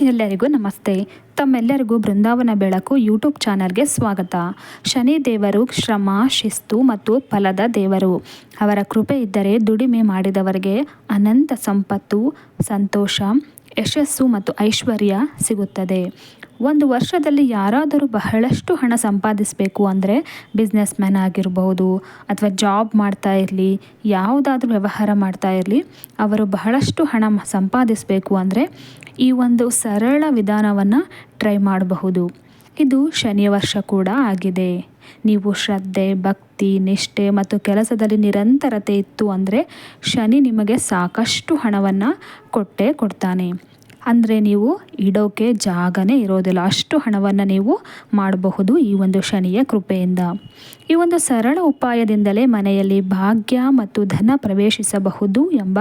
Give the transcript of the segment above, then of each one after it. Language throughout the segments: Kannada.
ಎಲ್ಲರಿಗೂ ನಮಸ್ತೆ. ತಮ್ಮೆಲ್ಲರಿಗೂ ಬೃಂದಾವನ ಬೆಳಕು ಯೂಟ್ಯೂಬ್ ಚಾನಲ್ಗೆ ಸ್ವಾಗತ. ಶನಿ ದೇವರು ಶ್ರಮ, ಶಿಸ್ತು ಮತ್ತು ಫಲದ ದೇವರು. ಅವರ ಕೃಪೆ ಇದ್ದರೆ ದುಡಿಮೆ ಮಾಡಿದವರಿಗೆ ಅನಂತ ಸಂಪತ್ತು, ಸಂತೋಷ ಯಶಸ್ಸು ಮತ್ತು ಐಶ್ವರ್ಯ ಸಿಗುತ್ತದೆ. ಒಂದು ವರ್ಷದಲ್ಲಿ ಯಾರಾದರೂ ಬಹಳಷ್ಟು ಹಣ ಸಂಪಾದಿಸಬೇಕು ಅಂದರೆ ಬಿಸ್ನೆಸ್ ಮ್ಯಾನ್ ಆಗಿರ್ಬೋದು ಅಥವಾ ಜಾಬ್ ಮಾಡ್ತಾ ಇರಲಿ, ಯಾವುದಾದ್ರೂ ವ್ಯವಹಾರ ಮಾಡ್ತಾ ಇರಲಿ, ಅವರು ಬಹಳಷ್ಟು ಹಣ ಸಂಪಾದಿಸಬೇಕು ಅಂದರೆ ಈ ಒಂದು ಸರಳ ವಿಧಾನವನ್ನು ಟ್ರೈ ಮಾಡಬಹುದು. ಇದು ಶನಿಯ ವರ್ಷ ಕೂಡ ಆಗಿದೆ. ನೀವು ಶ್ರದ್ಧೆ, ಭಕ್ತಿ, ನಿಷ್ಠೆ ಮತ್ತು ಕೆಲಸದಲ್ಲಿ ನಿರಂತರತೆ ಇತ್ತು ಅಂದರೆ ಶನಿ ನಿಮಗೆ ಸಾಕಷ್ಟು ಹಣವನ್ನು ಕೊಟ್ಟೇ ಕೊಡ್ತಾನೆ. ಅಂದರೆ ನೀವು ಇಡೋಕೆ ಜಾಗನೇ ಇರೋದಿಲ್ಲ. ಅಷ್ಟು ಹಣವನ್ನು ನೀವು ಮಾಡಬಹುದು ಈ ಒಂದು ಶನಿಯ ಕೃಪೆಯಿಂದ. ಈ ಒಂದು ಸರಳ ಉಪಾಯದಿಂದಲೇ ಮನೆಯಲ್ಲಿ ಭಾಗ್ಯ ಮತ್ತು ಧನ ಪ್ರವೇಶಿಸಬಹುದು ಎಂಬ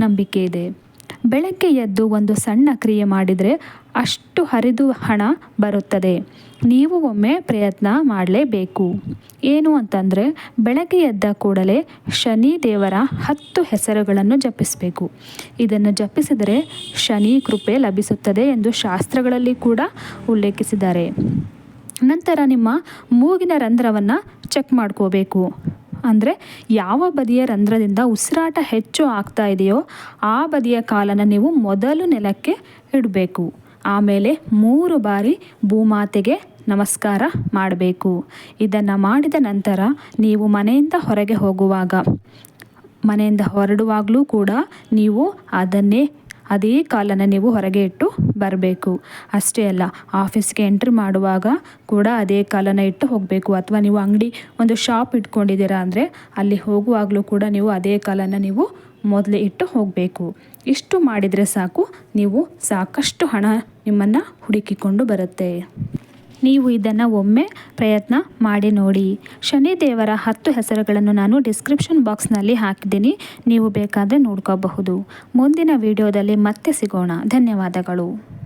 ನಂಬಿಕೆ ಇದೆ. ಬೆಳಗ್ಗೆ ಎದ್ದು ಒಂದು ಸಣ್ಣ ಕ್ರಿಯೆ ಮಾಡಿದರೆ ಅಷ್ಟು ಹರಿದು ಹಣ ಬರುತ್ತದೆ. ನೀವು ಒಮ್ಮೆ ಪ್ರಯತ್ನ ಮಾಡಲೇಬೇಕು. ಏನು ಅಂತಂದರೆ, ಬೆಳಗ್ಗೆ ಎದ್ದ ಕೂಡಲೇ ಶನಿ ದೇವರ ಹತ್ತು ಹೆಸರುಗಳನ್ನು ಜಪಿಸಬೇಕು. ಇದನ್ನು ಜಪಿಸಿದರೆ ಶನಿ ಕೃಪೆ ಲಭಿಸುತ್ತದೆ ಎಂದು ಶಾಸ್ತ್ರಗಳಲ್ಲಿ ಕೂಡ ಉಲ್ಲೇಖಿಸಿದ್ದಾರೆ. ನಂತರ ನಿಮ್ಮ ಮೂಗಿನ ರಂಧ್ರವನ್ನು ಚೆಕ್ ಮಾಡ್ಕೋಬೇಕು. ಅಂದರೆ ಯಾವ ಬದಿಯ ರಂಧ್ರದಿಂದ ಉಸಿರಾಟ ಹೆಚ್ಚು ಆಗ್ತಾ ಇದೆಯೋ ಆ ಬದಿಯ ಕಾಲನ್ನು ನೀವು ಮೊದಲು ನೆಲಕ್ಕೆ ಇಡಬೇಕು. ಆಮೇಲೆ ಮೂರು ಬಾರಿ ಭೂಮಾತೆಗೆ ನಮಸ್ಕಾರ ಮಾಡಬೇಕು. ಇದನ್ನು ಮಾಡಿದ ನಂತರ ನೀವು ಮನೆಯಿಂದ ಹೊರಗೆ ಹೋಗುವಾಗ, ಮನೆಯಿಂದ ಹೊರಡುವಾಗಲೂ ಕೂಡ ನೀವು ಅದನ್ನೇ ಅದೇ ಕಾಲನ್ನು ನೀವು ಹೊರಗೆ ಇಟ್ಟು ಬರಬೇಕು. ಅಷ್ಟೇ ಅಲ್ಲ, ಆಫೀಸ್ಗೆ ಎಂಟ್ರಿ ಮಾಡುವಾಗ ಕೂಡ ಅದೇ ಕಾಲನ್ನು ಇಟ್ಟು ಹೋಗಬೇಕು. ಅಥವಾ ನೀವು ಅಂಗಡಿ ಒಂದು ಶಾಪ್ ಇಟ್ಕೊಂಡಿದ್ದೀರಾ ಅಂದರೆ ಅಲ್ಲಿ ಹೋಗುವಾಗಲೂ ಕೂಡ ನೀವು ಅದೇ ಕಾಲನ್ನು ನೀವು ಮೊದಲೇ ಇಟ್ಟು ಹೋಗಬೇಕು. ಇಷ್ಟು ಮಾಡಿದರೆ ಸಾಕು, ನೀವು ಸಾಕಷ್ಟು ಹಣ ನಿಮ್ಮನ್ನು ಹುಡುಕಿಕೊಂಡು ಬರುತ್ತೆ. ನೀವು ಇದನ್ನು ಒಮ್ಮೆ ಪ್ರಯತ್ನ ಮಾಡಿ ನೋಡಿ. ಶನಿ ದೇವರ ಹತ್ತು ಹೆಸರುಗಳನ್ನು ನಾನು ಡಿಸ್ಕ್ರಿಪ್ಷನ್ ಬಾಕ್ಸ್ನಲ್ಲಿ ಹಾಕಿದ್ದೀನಿ. ನೀವು ಬೇಕಾದರೆ ನೋಡ್ಕೋಬಹುದು. ಮುಂದಿನ ವಿಡಿಯೋದಲ್ಲಿ ಮತ್ತೆ ಸಿಗೋಣ. ಧನ್ಯವಾದಗಳು.